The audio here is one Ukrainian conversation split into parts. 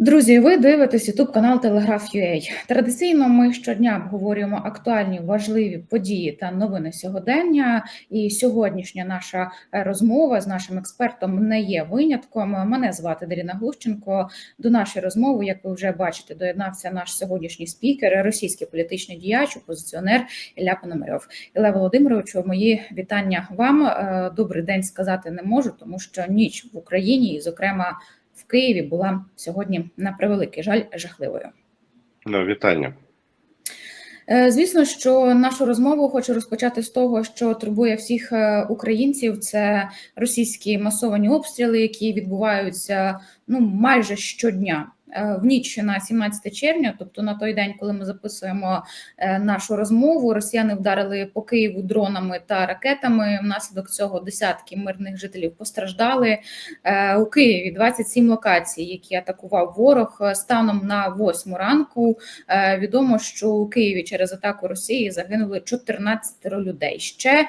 Друзі, ви дивитесь youtube канал Телеграф.ua. Традиційно ми щодня обговорюємо актуальні важливі події та новини сьогодення. І сьогоднішня наша е, розмова з нашим експертом не є винятком. Мене звати Даріна Глущенко. До нашої розмови, як ви вже бачите, доєднався наш сьогоднішній спікер, російський політичний діяч, опозиціонер Ілля Пономарьов. Ілля Володимировичу, мої вітання вам. Е, Добрий день сказати не можу, тому що ніч в Україні, і, зокрема Києві була сьогодні на превеликий жаль жахливою. Ну, вітання. Е, Звісно, що нашу розмову хочу розпочати з того, що турбує всіх е, українців. Це російські масовані обстріли, які відбуваються ну майже щодня. Е, В ніч на 17 червня, тобто на той день, коли ми записуємо е, нашу розмову, росіяни вдарили по Києву дронами та ракетами. Внаслідок цього десятки мирних жителів постраждали. Е, У Києві 27 локацій, які атакував ворог. Станом на 8 ранку відомо, що у Києві через атаку Росії загинули 14 людей. Ще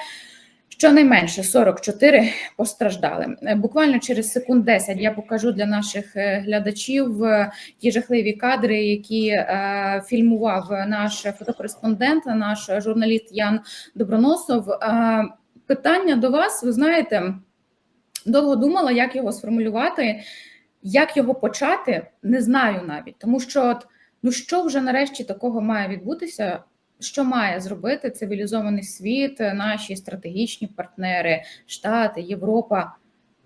Щонайменше 44 постраждали. Е, Буквально через секунд 10 я покажу для наших е, глядачів е, ті жахливі кадри, які фільмував наш фотокореспондент, наш журналіст Ян Доброносов. Питання до вас, ви знаєте, довго думала, як його сформулювати, як його почати, не знаю навіть, тому що от, ну що вже нарешті такого має відбутися, що має зробити цивілізований світ, наші стратегічні партнери, Штати, Європа,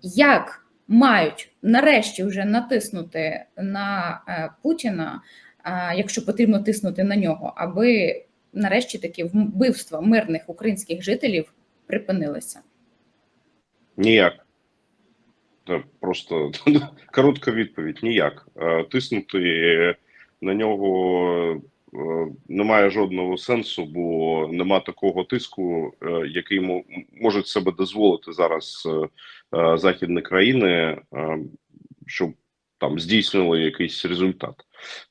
як мають нарешті вже натиснути на е, Путіна, е, якщо потрібно тиснути на нього, аби нарешті такі вбивства мирних українських жителів припинилися? Ніяк. Це просто коротка відповідь: ніяк. Е, Тиснути на нього немає жодного сенсу, бо нема такого тиску, е, який мо- можуть себе дозволити зараз е, е, західні країни, е, щоб там здійснили якийсь результат.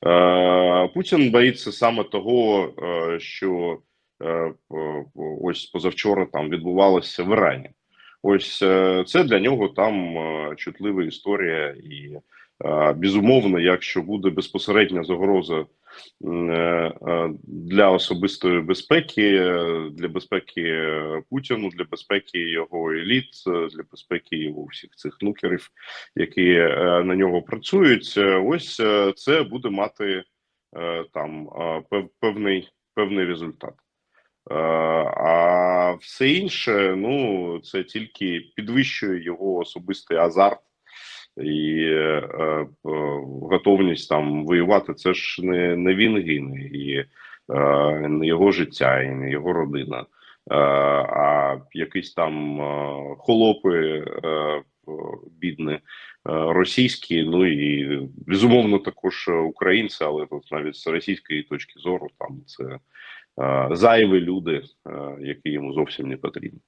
Е, Путін боїться саме того, е, що е, ось позавчора там відбувалося в Ірані. Ось е, це для нього там е, чутлива історія, і е, безумовно, якщо буде безпосередня загроза е, е, для особистої безпеки, е, для безпеки Путіну, для безпеки його еліт, для безпеки його всіх цих нукерів, які на нього працюють, ось це буде мати там певний певний результат. А все інше, ну це тільки підвищує його особистий азарт і е, е, готовність там воювати. Це ж не, не він гине, і е, не його життя, і не його родина, е, а якісь там е, холопи е, е, Російські, ну і безумовно також українці, але тут навіть з російської точки зору, там це е, зайві люди, е, які йому зовсім не потрібні.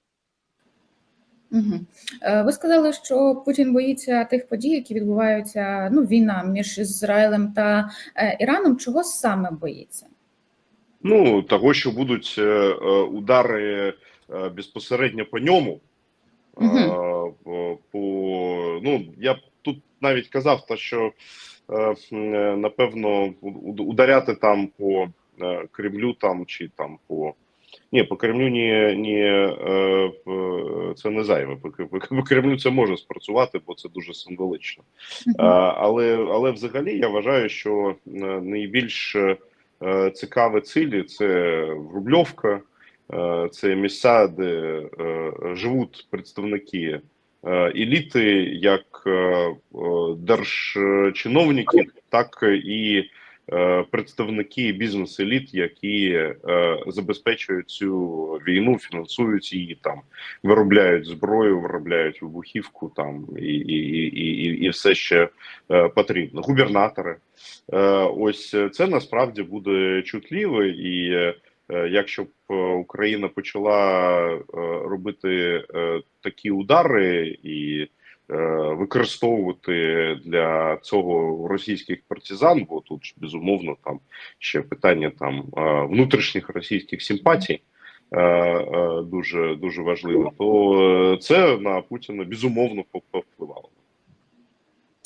Угу. Ви сказали, що Путін боїться тих подій, які відбуваються. Ну, війна між Ізраїлем та е, Іраном. Чого саме боїться? Ну того, що будуть е, удари безпосередньо по ньому. Е, по, по- ну я тут навіть казав, та що напевно ударяти там по Кремлю, там чи там по ні, по Кремлю ні, ні е, це не зайве. По, Кремлю це може спрацювати, бо це дуже символічно. А, але, але взагалі я вважаю, що е, найбільш е, цікаві цілі це Рубльовка, е, це місця, де е, живуть представники е, еліти, як е, е, держчиновників, так і е, представники бізнес-еліт, які е, забезпечують цю війну, фінансують її там, виробляють зброю, виробляють вибухівку там і, і, і, і, все ще е, потрібно. Губернатори, е, ось е, це насправді буде чутливо, і е, е, якщо б е, Україна почала е, робити е, такі удари і е, використовувати для цього російських партизан, бо тут ж, безумовно там ще питання там е, внутрішніх російських симпатій. е, е, Дуже дуже важливо, то е, це на Путіна безумовно повпливало.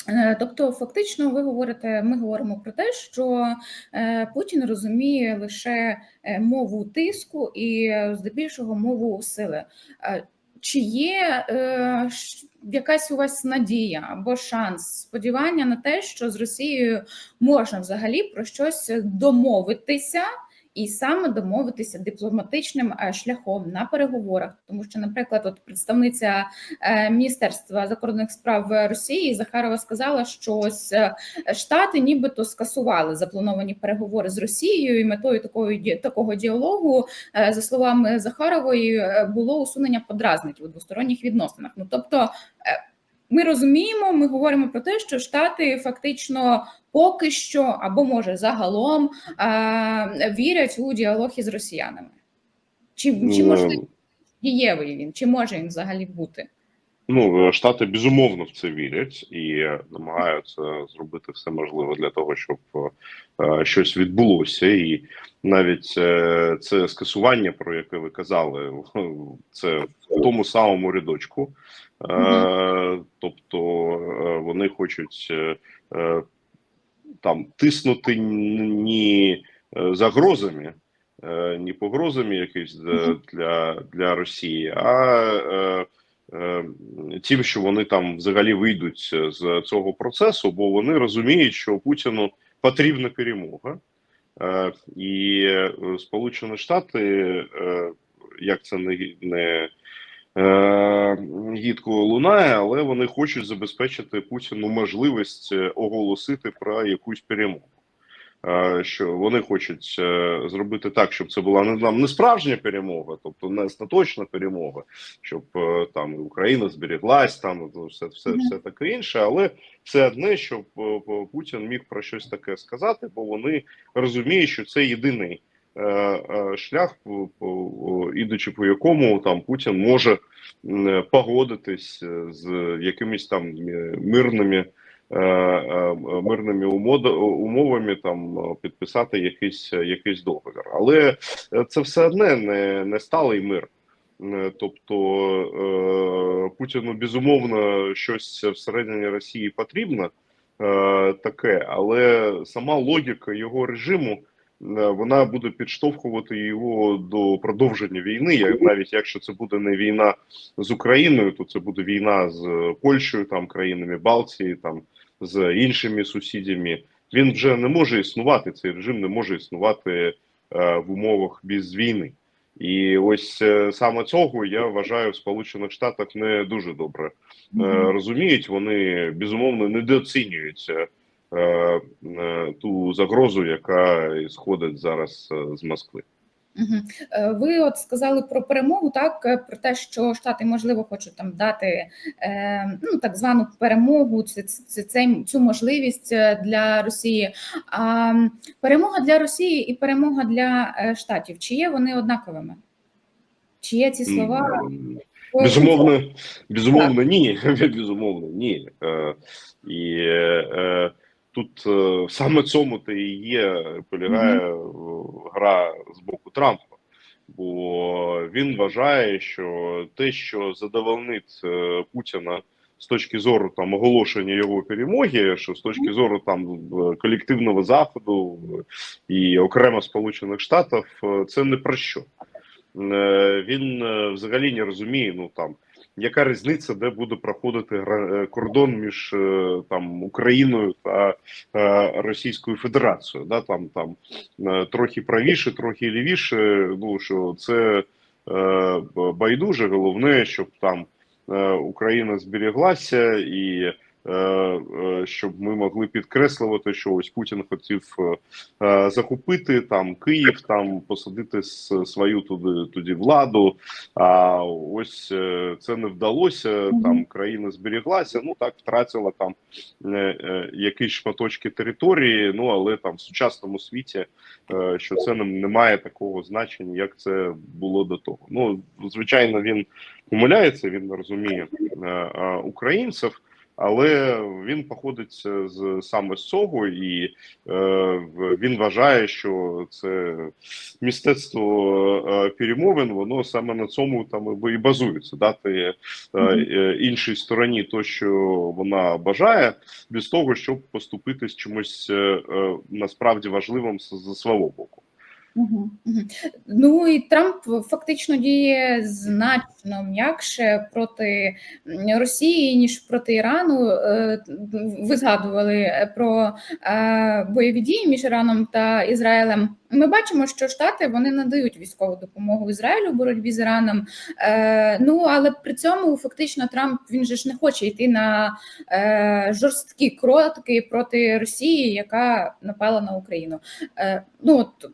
Е, Тобто, фактично, ви говорите, ми говоримо про те, що е, Путін розуміє лише е, мову тиску і е, здебільшого мову сили. Чи є е, якась у вас надія або шанс, сподівання на те, що з Росією можна взагалі про щось домовитися? І саме домовитися дипломатичним е, шляхом на переговорах, тому що, наприклад, от представниця е, Міністерства закордонних справ Росії Захарова сказала, що ось е, Штати нібито скасували заплановані переговори з Росією, і метою такої такого діалогу, за словами Захарової, було усунення подразників у двосторонніх відносинах. Ну тобто. Ми розуміємо, ми говоримо про те, що Штати фактично поки що або може загалом е, вірять у діалог із росіянами. Чи, чи Ну, можливо дієвий він, чи може він взагалі бути? Ну, Штати безумовно в це вірять і намагаються зробити все можливе для того, щоб е, щось відбулося. І навіть е, це скасування, про яке ви казали, це в тому самому рядочку. Е, тобто е, вони хочуть е, е, там тиснути ні е, загрозами, е, ні погрозами якісь е, для, для Росії, а тим, що вони там взагалі вийдуть з цього процесу, бо вони розуміють, що Путіну потрібна перемога. І Сполучені Штати, як це не, не гідко лунає, але вони хочуть забезпечити Путіну можливість е, оголосити про якусь перемогу. Е, Що вони хочуть е, зробити так, щоб це була не не справжня перемога, тобто не остаточна перемога, щоб е, там Україна зберіглась, там ну, все, все, все таке інше, але все одне, щоб е, Путін міг про щось таке сказати, бо вони розуміють, що це єдиний е, е, шлях, по- по- ідучи по якому там Путін може м, погодитись е, з якимись там е, мирними. е, е, Мирними умовами там е, підписати якийсь якийсь договір, але е, це все одне не, не сталий мир. Е, Тобто е, Путіну безумовно щось всередині Росії потрібно е, таке, але сама логіка його режиму е, вона буде підштовхувати його до продовження війни. Як- Навіть якщо це буде не війна з Україною, то це буде війна з Польщею, там країнами Балтії, там з іншими сусідями. Він вже не може існувати. Цей режим не може існувати е, в умовах без війни. І ось е, саме цього я вважаю в Сполучених Штатах не дуже добре е, розуміють. Вони безумовно недооцінюють е, е, ту загрозу, яка сходить зараз е, з Москви. Е, Ви от сказали про перемогу, так е, про те, що Штати можливо хочуть там дати е, ну так звану перемогу, це, це, це цю можливість е, для Росії. А перемога для Росії і перемога для е, Штатів, чи є вони однаковими? Чи є ці слова? Безумовно, безумовно, ні. Безумовно, ні. Е, і е, тут е, саме цьому то і є полягає гра з боку Трампа. Бо він вважає, що те, що задовольнить е, Путіна з точки зору там оголошення його перемоги, що з точки зору там колективного заходу і окремо Сполучених Штатів, е, це не про що. Він взагалі не розуміє, ну там яка різниця, де буде проходити е, кордон між е, там Україною та е, Російською Федерацією. Да, там там трохи правіше, трохи лівіше. Ну що це байдуже. Головне, щоб там Україна зберіглася і. Е, е, Щоб ми могли підкреслювати, що ось Путін хотів е, захопити там Київ, там посадити свою туди тоді владу. А ось це не вдалося. Там країна зберіглася. Ну так втратила там якісь шматочки території. Ну але там в сучасному світі, що це не, не має такого значення, як це було до того. Ну звичайно, він помиляється, він не розуміє українців. Але він походить з саме з цього, і е, він вважає, що це мистецтво е, перемовин, воно саме на цьому там і базується. Дати е, е, іншій стороні то, що вона бажає, без того, щоб поступити з чимось е, е, насправді важливим з свого боку. Ну і Трамп фактично діє значно м'якше проти Росії ніж проти Ірану. Е, Ви згадували про е, бойові дії між Іраном та Ізраїлем. Ми бачимо, що Штати вони надають військову допомогу Ізраїлю в боротьбі з Іраном. Е, Ну але при цьому фактично Трамп він же ж не хоче йти на жорсткі кроки проти Росії, яка напала на Україну. Ну от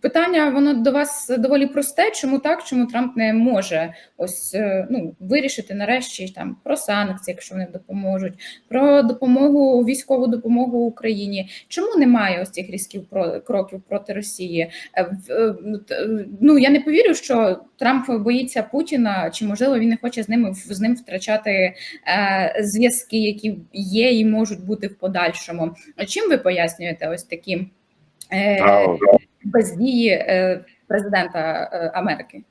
Питання воно до вас доволі просте. Чому так? Чому Трамп не може ось е, ну вирішити нарешті там про санкції, якщо вони допоможуть, про допомогу військову допомогу Україні? Чому немає ось цих про кроків проти Росії? Е, е, т- Ну я не повірю, що Трамп боїться Путіна, чи можливо він не хоче з ними з ним втрачати зв'язки, які є і можуть бути в подальшому. Чим ви пояснюєте ось такі? Бездії е, президента е, Америки.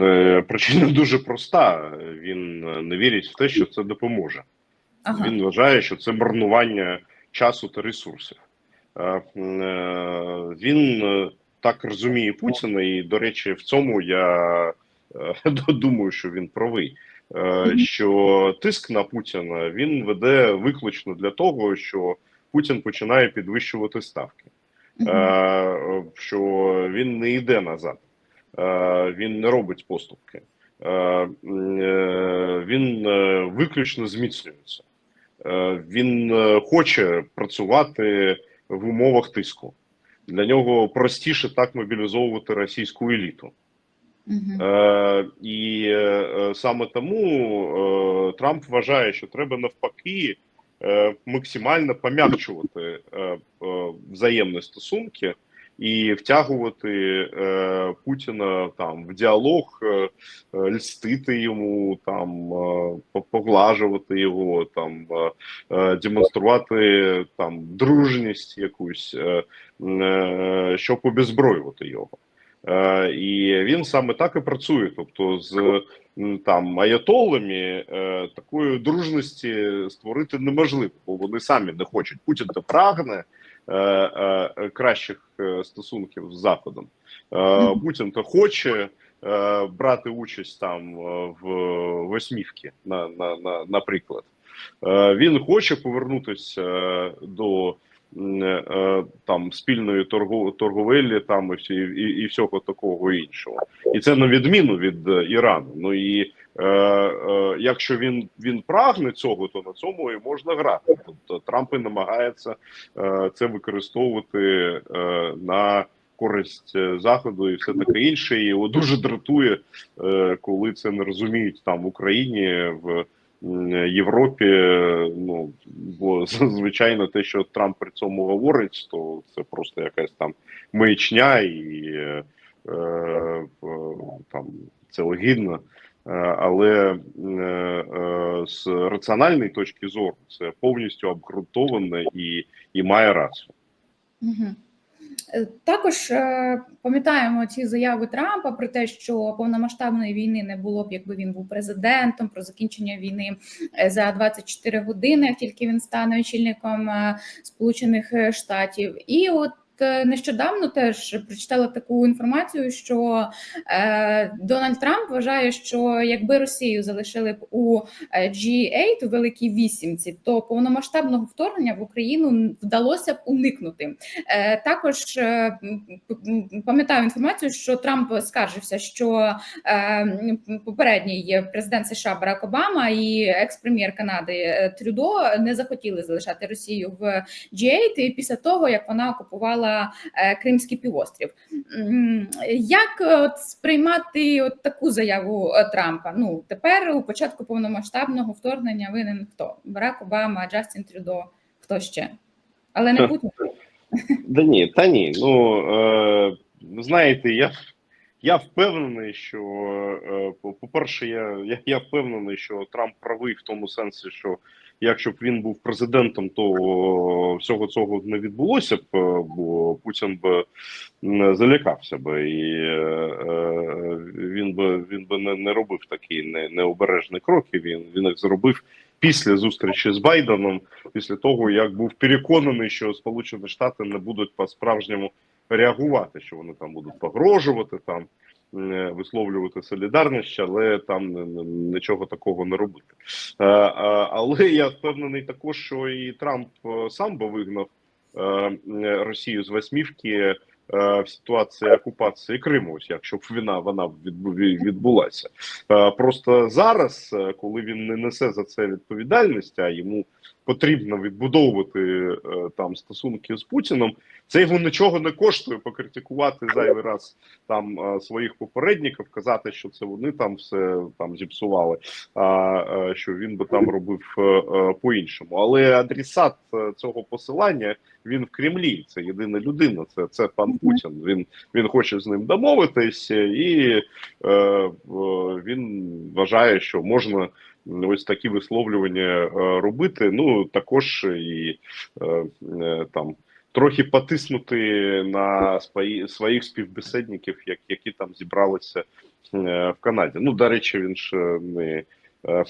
Е, Причина дуже проста. Він не вірить в те, що це допоможе. Ага. Він вважає, що це марнування часу та ресурсів. Він так розуміє Путіна, і, до речі, в цьому я думаю, що він правий. Що тиск на Путіна він веде виключно для того, що Путін починає підвищувати ставки. Е, що він не йде назад, Е, він не робить поступки, Е, він виключно зміцнюється. Він хоче працювати в умовах тиску. Для нього простіше так мобілізовувати російську еліту. Мгм. Е, і саме тому Трамп вважає, що треба навпаки максимально пом'якчувати е, е, взаємні стосунки і втягувати е, Путіна там в діалог, е, е, льстити йому, там е, поглажувати його, там е, е, демонструвати там дружність якусь, е, е, щоб обезброювати його. Е, і він саме так і працює. Тобто, з там аятолами е, такої дружності створити неможливо, бо вони самі не хочуть. Путін то прагне е, е, кращих е, стосунків з Заходом. Е, Путін то хоче е, брати участь там е, в восьмівці, на, на, на, наприклад. Е, Він хоче повернутися е, до е, там спільної торгу, торговелі, там і, всі, і, і всього такого іншого, і це на відміну від е, Ірану. Ну і е, е, якщо він він прагне цього, то на цьому і можна грати. Тобто Трамп і намагається е, це використовувати е, на користь е, заходу і все таке інше. І його дуже дратує, е, коли це не розуміють там в Україні в. Європі, е, ну бо звичайно, те, що Трамп при цьому говорить, то це просто якась там маячня, і е, е, там це легідно. Е, Але е, е, з раціональної точки зору це повністю обґрунтоване і, і має рацію. Мгм. Е, Також е, пам'ятаємо ці заяви Трампа про те, що повномасштабної війни не було б, якби він був президентом, про закінчення війни е, за 24 години, як тільки він стане очільником Сполучених Штатів. І от нещодавно теж прочитала таку інформацію, що е, Дональд Трамп вважає, що якби Росію залишили б у е, G8, у великій вісімці, то повномасштабного вторгнення в Україну вдалося б уникнути. Е, Також е, пам'ятаю інформацію, що Трамп скаржився, що е, попередній президент США Барак Обама і екс-прем'єр Канади е, Трюдо не захотіли залишати Росію в G8 і після того, як вона окупувала е, Кримський півострів. Як е, от сприймати от таку заяву е, Трампа? Ну тепер у початку повномасштабного вторгнення винен хто? Барак Обама, Джастін Трюдо, хто ще? Але не Путін. Да ні, та ні. Ну е, знаєте, я я впевнений, що е, по- по-перше, я, я, я впевнений, що Трамп правий в тому сенсі, що якщо б він був президентом, то всього цього не відбулося б, е, бо Путін би м, залякався би, і е, е, він би він би не, не робив такі не, необережні кроки. Він він їх зробив після зустрічі з Байденом, після того як був переконаний, що Сполучені Штати не будуть по справжньому реагувати, що вони там будуть погрожувати там. Висловлювати солідарність, але там нічого такого не робити. Е, е, Але я впевнений також, що і Трамп е, сам би вигнав Росію з восьмівки в ситуації окупації Криму, ось якщо б війна вона відбу- відбулася. Просто зараз, коли він не несе за це відповідальність, а йому потрібно відбудовувати е, там стосунки з Путіном, це його нічого не коштує покритикувати зайвий раз там е, своїх попередників, казати, що це вони там все там зіпсували, а е, що він би там робив по-іншому. Але адресат цього посилання він в Кремлі. Це єдина людина. Це це пан Путін. Він він хоче з ним домовитись, і е, він вважає, що можна. Ось такі висловлювання е, робити. Ну також і е, е, там трохи потиснути на свої, своїх співбесідників, як, які там зібралися в Канаді. Ну, до речі, він ж не,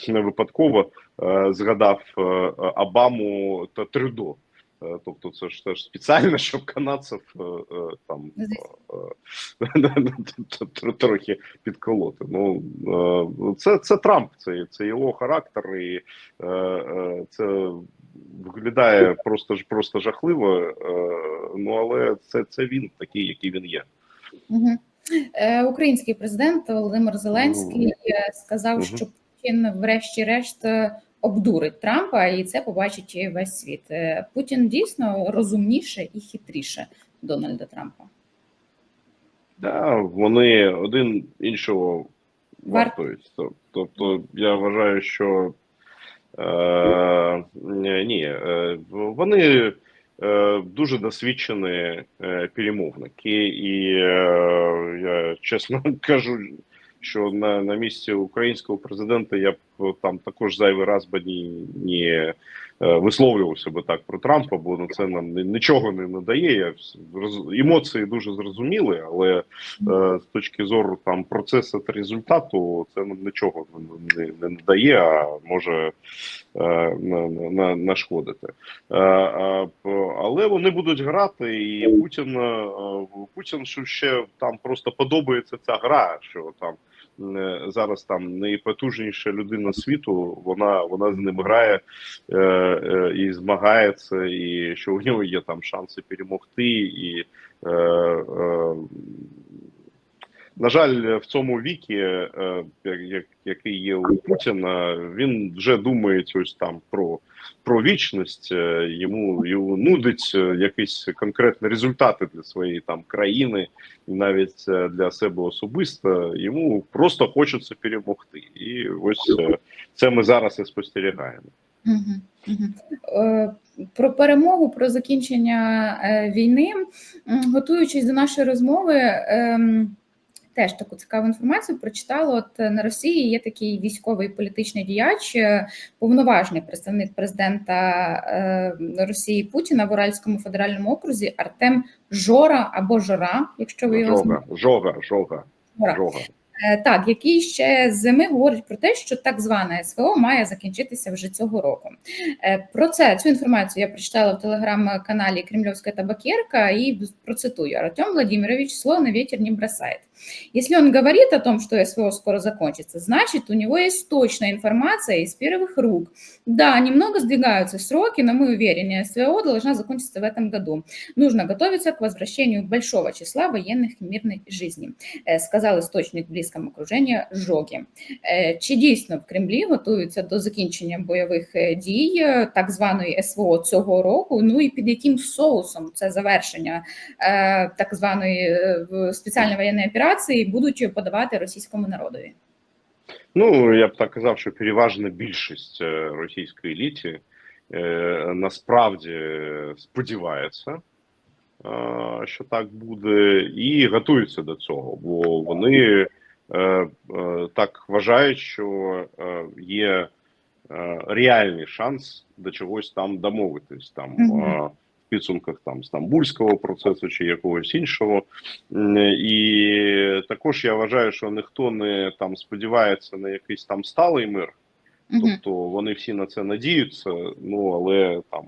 не випадково згадав Обаму та Трюдо. Е, Тобто, це ж теж спеціально, щоб канадців е, е, там е, трохи підколоти. Ну це, це Трамп, це, це його характер, і це виглядає просто ж просто жахливо. Ну але це, це він такий, який він є. Український президент Володимир Зеленський е, сказав, що Путін, врешті-решт, обдурить Трампа, і це побачить весь світ. Е, Путін дійсно розумніше і хитріше Дональда Трампа. Да, вони один іншого вартують. Тобто, я вважаю, що е, ні, е, вони е, дуже досвідчені е, перемовники, і е, я чесно кажу, що на, на місці українського президента я б там також зайвий раз би ні, ні е, висловлювався би так про Трампа, бо ну, це нам нічого не надає. Емоції дуже зрозуміли, але е, з точки зору там процесу та результату, це нам нічого не, не надає, а може е, на, на, нашкодити. Е, е, але вони будуть грати, і Путін е, Путін що ще там просто подобається ця гра, що там. Зараз там найпотужніша людина світу, вона вона з ним грає е, е, і змагається, і що у нього є там шанси перемогти, і е, е, на жаль, в цьому вікі, е, як, як- який є у Путіна, він вже думає ось там про, про вічність. е, Йому, йому нудить е, якісь конкретні результати для своєї там країни, і навіть для себе особисто. Йому просто хочеться перемогти. І ось це ми зараз і спостерігаємо. Про перемогу, про закінчення війни, готуючись до нашої розмови, ем, теж таку цікаву інформацію прочитала. От е, на Росії є такий військовий політичний діяч, е, повноважний представник президента е, Росії Путіна в Уральському федеральному окрузі Артем Жора або Жора, якщо ви його Жога, жога, жога, Жора. жога. Е, Так, який ще зими говорить про те, що так зване СВО має закінчитися вже цього року. Про це цю інформацію я прочитала в телеграм-каналі Кремлевська табакерка и процитую. Артем Владимирович слово на ветер не бросает. Если он говорит о том, что СВО скоро закончится, значит, у него есть точная информация из первых рук. Да, немного сдвигаются сроки, но мы уверены, СВО должна закончиться в этом году. Нужно готовиться к возвращению большого числа военных к мирной жизни, э, сказал істочник в близькому окруженні Жогі. Е, Чи дійсно в Кремлі готуються до закінчення бойових е, дій е, так званої СВО цього року? Ну і під яким соусом це завершення е, так званої е, в- спеціальної воєнної операції Будуть подавати російському народові? Ну, я б так казав, що переважна більшість е, російської еліті е, насправді сподівається, е, що так буде, і готуються до цього, бо вони так вважають, що є реальний шанс до чогось там домовитись там підсумках там стамбульського процесу чи якогось іншого. І також я вважаю, що ніхто не там сподівається на якийсь там сталий мир. Тобто вони всі на це надіються. Ну але там,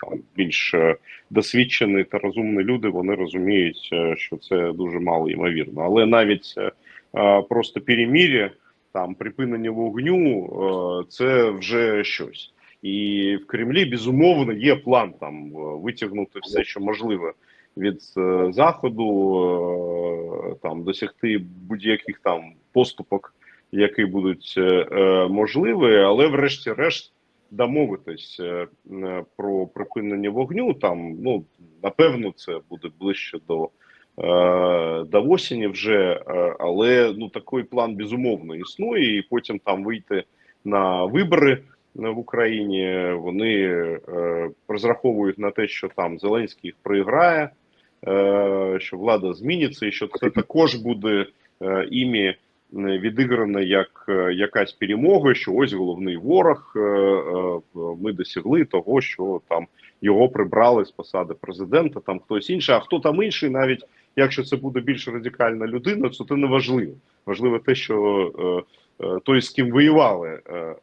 там більш е, досвідчені та розумні люди вони розуміють, е, що це дуже мало ймовірно. Але навіть е, а, просто перемір'я, там припинення вогню, це вже щось. І в Кремлі безумовно є план там е, витягнути все, що можливе від е, заходу, е, там досягти будь-яких там поступок які будуть можливі, але врешті-решт домовитись про припинення вогню. Там ну напевно це буде ближче до, до осені вже, але ну такий план безумовно існує, і потім там вийти на вибори. В Україні вони е, розраховують на те, що там Зеленський їх проіграє, е, що влада зміниться, і що це також буде е, імі не відіграна як е, якась перемога, що ось головний ворог. е, е, Ми досягли того, що там його прибрали з посади президента, там хтось інший, а хто там інший, навіть якщо це буде більш радикальна людина, то це не важливо. Важливо те, що е, той, з ким воювали, е, е,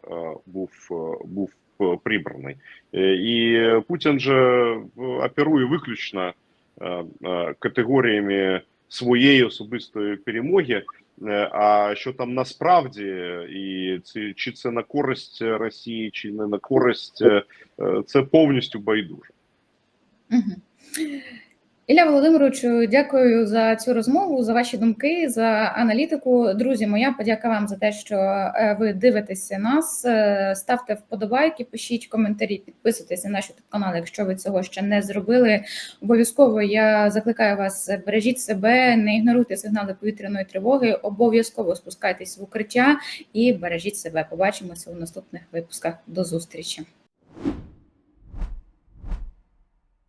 був, е, був е, прибраний. Е, І Путін же е, оперує виключно е, е, категоріями своєї особистої перемоги. Е, А що там насправді, і це чи це на користь Росії, чи не на користь, е, е, це повністю байдуже. Мгм. Ілля Володимировичу, дякую за цю розмову, за ваші думки, за аналітику. Друзі, моя подяка вам за те, що е, ви дивитеся нас. Е, Ставте вподобайки, пишіть коментарі, підписуйтесь на наш канал, якщо ви цього ще не зробили. Обов'язково я закликаю вас, бережіть себе, не ігноруйте сигнали повітряної тривоги. Обов'язково спускайтесь в укриття і бережіть себе. Побачимося у наступних випусках. До зустрічі.